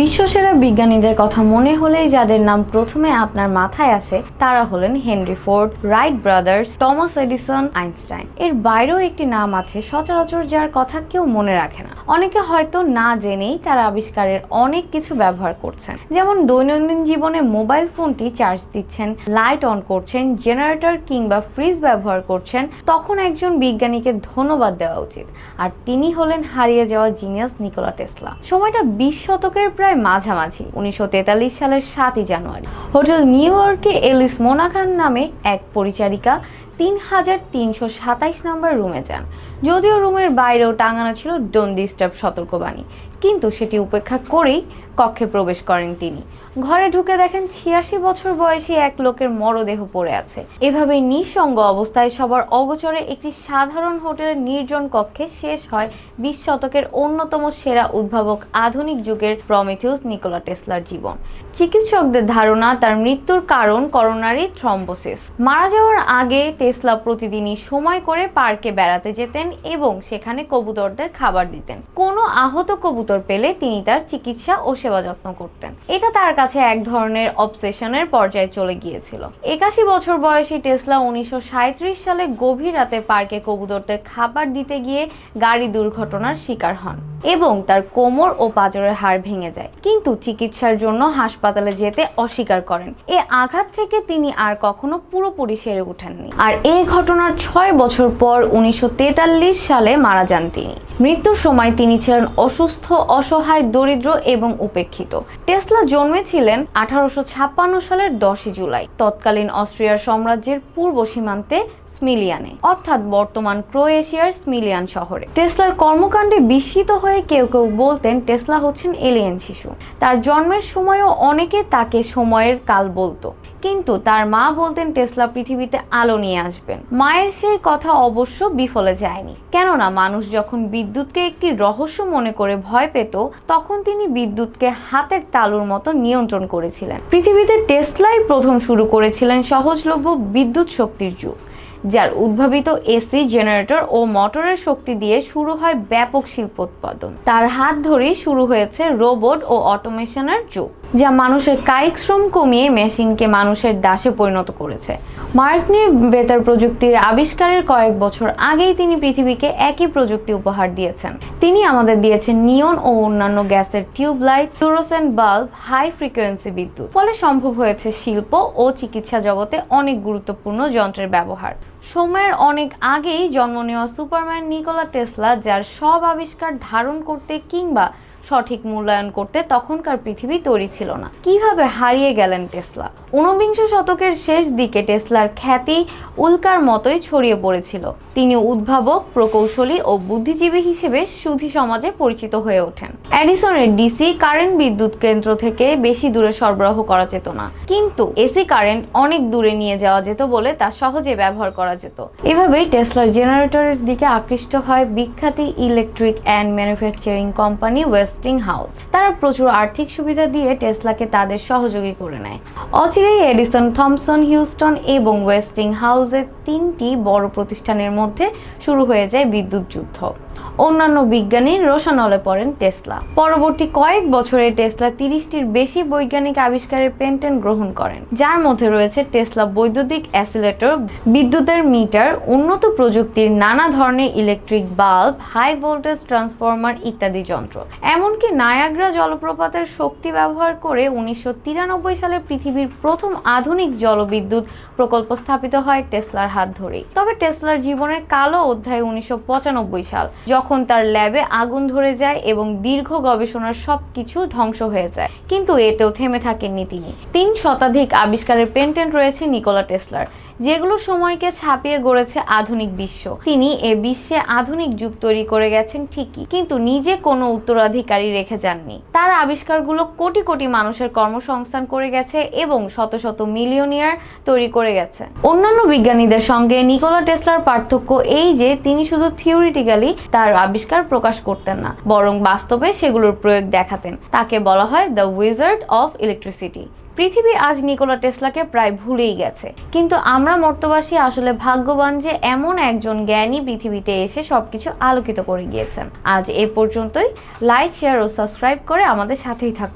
বিশ্বসেরা বিজ্ঞানীদের কথা মনে হলেই যাদের নাম প্রথমে আপনার মাথায় আছে, তারা হলেন Henry Ford, Wright Brothers, Thomas Edison, Einstein. এর বাইরেও একটি নাম আছে সচরাচর যার কথা কেউ মনে রাখে না। অনেকে হয়তো না জেনেই তার আবিষ্কারের অনেক কিছু ব্যবহার করছেন। যেমন দৈনন্দিন জীবনে মোবাইল ফোনটি চার্জ দিচ্ছেন, লাইট অন করছেন, জেনারেটর কিংবা ফ্রিজ ব্যবহার করছেন, তখন একজন বিজ্ঞানীকে ধন্যবাদ দেওয়া উচিত। আর তিনি হলেন হারিয়ে যাওয়া জিনিয়াস নিকোলা টেসলা। সময়টা বিশ শতকের প্রায় মাঝামাঝি, উনিশশো তেতাল্লিশ সালের সাতই জানুয়ারি। হোটেল নিউ ইয়র্কে এলিস মোনাখান নামে এক পরিচারিকা তিন হাজার তিনশো সাতাইশ নম্বর রুমে যান। যদিও রুমের বাইরেও টাঙানো ছিল ডোন্ট ডিস্টার্ব সতর্কবাণী। কিন্তু সেটি উপেক্ষা করেই কক্ষে প্রবেশ করেন তিনি। ঘরে ঢুকে দেখেন ছিয়াশি বছর বয়সী এক লোকের মরদেহ পড়ে আছে। এভাবে নিঃসঙ্গ অবস্থায় সবার অগোচরে একটি সাধারণ হোটেলের নির্জন কক্ষে শেষ হয় বিশ শতকের অন্যতম সেরা উদ্ভাবক আধুনিক যুগের প্রমিথিউস নিকোলা টেসলার জীবন। চিকিৎসকদের ধারণা, তার মৃত্যুর কারণ করোনারি থ্রম্বোসিস। মারা যাওয়ার আগে টেসলা প্রতিদিনই সময় করে পার্কে বেড়াতে যেতেন এবং সেখানে কবুতরদের খাবার দিতেন। কোনো আহত কবুতর পেলে তিনি তার চিকিৎসা ও সেবা যত্ন করতেন। এটা তার কাছে এক ধরনের অবসেশনের পর্যায়ে চলে গিয়েছিল। একাশি বছর বয়সী টেসলা উনিশশো সালে গভীর রাতে পার্কে কবুতরদের খাবার দিতে গিয়ে গাড়ি দুর্ঘটনার শিকার হন এবং তার কোমর ও পাঁজরের হাড় ভেঙে যায়। কিন্তু চিকিৎসার জন্য হাসপাতালে যেতে অস্বীকার করেন। এ আঘাত থেকে তিনি আর কখনো পুরোপুরি সেরে ওঠেননি। আর এই ঘটনার ছয় বছর পর উনিশশো তেতাল্লিশ সালে মারা যান তিনি। মৃত্যুর সময় তিনি ছিলেন অসুস্থ, অসহায়, দরিদ্র এবং উপেক্ষিত টেসলা জন্মেছিলেন আঠারোশো ছাপ্পান্ন সালের দশই জুলাই। তৎকালীন অস্ট্রিয়ার সাম্রাজ্যের পূর্ব সীমান্তে স্মিলিয়ানে অর্থাৎ বর্তমান ক্রোয়েশিয়ার স্মিলিয়ান শহরে। টেসলার কর্মকাণ্ডে বিস্মিত হয়ে কেউ কেউ বলতেন টেসলা হচ্ছেন এলিয়েন শিশু। তার জন্মের সময়ও অনেকে তাকে সময়ের কাল বলতো। কিন্তু তার মা বলতেন টেসলা পৃথিবীতে আলো নিয়ে আসবেন। মায়ের সেই কথা অবশ্য বিফলে যায়নি। কেননা মানুষ যখন বিদ্যুৎকে একটি রহস্য মনে করে ভয় পেত, তখন তিনি বিদ্যুৎকে হাতের তালুর মতো নিয়ন্ত্রণ করেছিলেন। পৃথিবীতে টেসলাই প্রথম শুরু করেছিলেন সহজলভ্য বিদ্যুৎ শক্তির যুগ। যার উদ্ভাবিত এসি জেনারেটর ও মোটরের শক্তি দিয়ে শুরু হয় ব্যাপক শিল্প উৎপাদন তার হাত ধরেই শুরু হয়েছে রোবট ও অটোমেশনের যুগ। যা মানুষের কায়িক শ্রম কমিয়ে মেশিনকে মানুষের দাসে পরিণত করেছে। মার্কনির বেতার প্রযুক্তির আবিষ্কারের কয়েক বছর আগেই তিনি পৃথিবীকে একই প্রযুক্তি উপহার দিয়েছেন। তিনি আমাদের দিয়েছেন নিয়ন ও অন্যান্য গ্যাসের tube light, fluorescent bulb, high frequency বিদ্যুৎ। ফলে সম্ভব হয়েছে শিল্প ও চিকিৎসা জগতে অনেক গুরুত্বপূর্ণ যন্ত্রের ব্যবহার। সময়ের অনেক আগেই জন্ম নেওয়া সুপারম্যান নিকোলা টেসলা, যার সব আবিষ্কার ধারণ করতে কিংবা সঠিক মূল্যায়ন করতে তখনকার পৃথিবী তৈরি ছিল না। কীভাবে হারিয়ে গেলেন টেসলা? ঊনবিংশ শতকের শেষ দিকে টেসলার খ্যাতি উল্কার মতোই ছড়িয়ে পড়েছিল। তিনি উদ্ভাবক, প্রকৌশলী ও বুদ্ধিজীবী হিসেবে সুধী সমাজে পরিচিত হয়ে ওঠেন। অ্যাডিসনের ডিসি কারেন্ট বিদ্যুৎ কেন্দ্র থেকে বেশি দূরে সরবরাহ করা যেত না। কিন্তু এসি কারেন্ট অনেক দূরে নিয়ে যাওয়া যেত বলে তা সহজে ব্যবহার করা যেত। এভাবেই টেসলার জেনারেটরের দিকে আকৃষ্ট হয় বিখ্যাত electric and manufacturing company Westinghouse তারা প্রচুর আর্থিক সুবিধা দিয়ে টেসলাকে তাদের সহযোগী করে নেয়। অচিরেই এডিসন, থমসন, হিউস্টন এবং ওয়েস্টিং হাউসের তিনটি বড় প্রতিষ্ঠানের মধ্যে শুরু হয়ে যায় বিদ্যুৎ যুদ্ধ। অন্যান্য বিজ্ঞানী রোশানলে পড়েন টেসলা। পরবর্তী কয়েক বছরে টেসলা তিরিশটির বেশি বৈজ্ঞানিক আবিষ্কারের পেন্টেন্ট গ্রহণ করেন। যার মধ্যে রয়েছে টেসলা বৈদ্যুতিক অ্যাসিলেটর, বিদ্যুতের মিটার, উন্নত প্রযুক্তির নানা ধরনের electric bulb, high voltage transformer ইত্যাদি যন্ত্র। এমনকি নায়াগ্রা জলপ্রপাতের শক্তি ব্যবহার করে উনিশশো তিরানব্বই সালে পৃথিবীর প্রথম আধুনিক জলবিদ্যুৎ প্রকল্প স্থাপিত হয় টেসলার হাত ধরেই। তবে টেসলার জীবনের কালো অধ্যায় উনিশশো পঁচানব্বই সাল, যখন তার ল্যাবে আগুন ধরে যায় এবং দীর্ঘ গবেষণার সবকিছু ধ্বংস হয়ে যায়। কিন্তু এতেও থেমে থাকেননি তিনি। তিন শতাধিক আবিষ্কারের পেন্টেন্ট রয়েছে নিকোলা টেসলার। যেগুলো সময়কে ছাপিয়ে গড়েছে আধুনিক বিশ্ব। তিনি এ বিশ্বে আধুনিক যুগ তৈরি করে গেছেন ঠিকই, কিন্তু নিজে কোনো উত্তরাধিকারী রেখে যাননি। তার আবিষ্কারগুলো কোটি কোটি মানুষের কর্মসংস্থান করে গেছে এবং শত শত মিলিয়নিয়ার তৈরি করে গেছে। অন্যান্য বিজ্ঞানীদের সঙ্গে নিকোলা টেসলার পার্থক্য এই যে, তিনি শুধু থিওরিটিক্যালি তার আবিষ্কার প্রকাশ করতেন না, বরং বাস্তবে সেগুলোর প্রয়োগ দেখাতেন। তাকে বলা হয় দ্য উইজার্ড অফ ইলেকট্রিসিটি পৃথিবী আজ নিকোলা টেসলাকে প্রায় ভুলেই গেছে। কিন্তু আমরা মর্তবাসী আসলে ভাগ্যবান যে এমন একজন জ্ঞানী পৃথিবীতে এসে সবকিছু আলোকিত করে গিয়েছেন। আজ এ পর্যন্তই। লাইক শেয়ার ও সাবস্ক্রাইব করে আমাদের সাথেই থাকুন।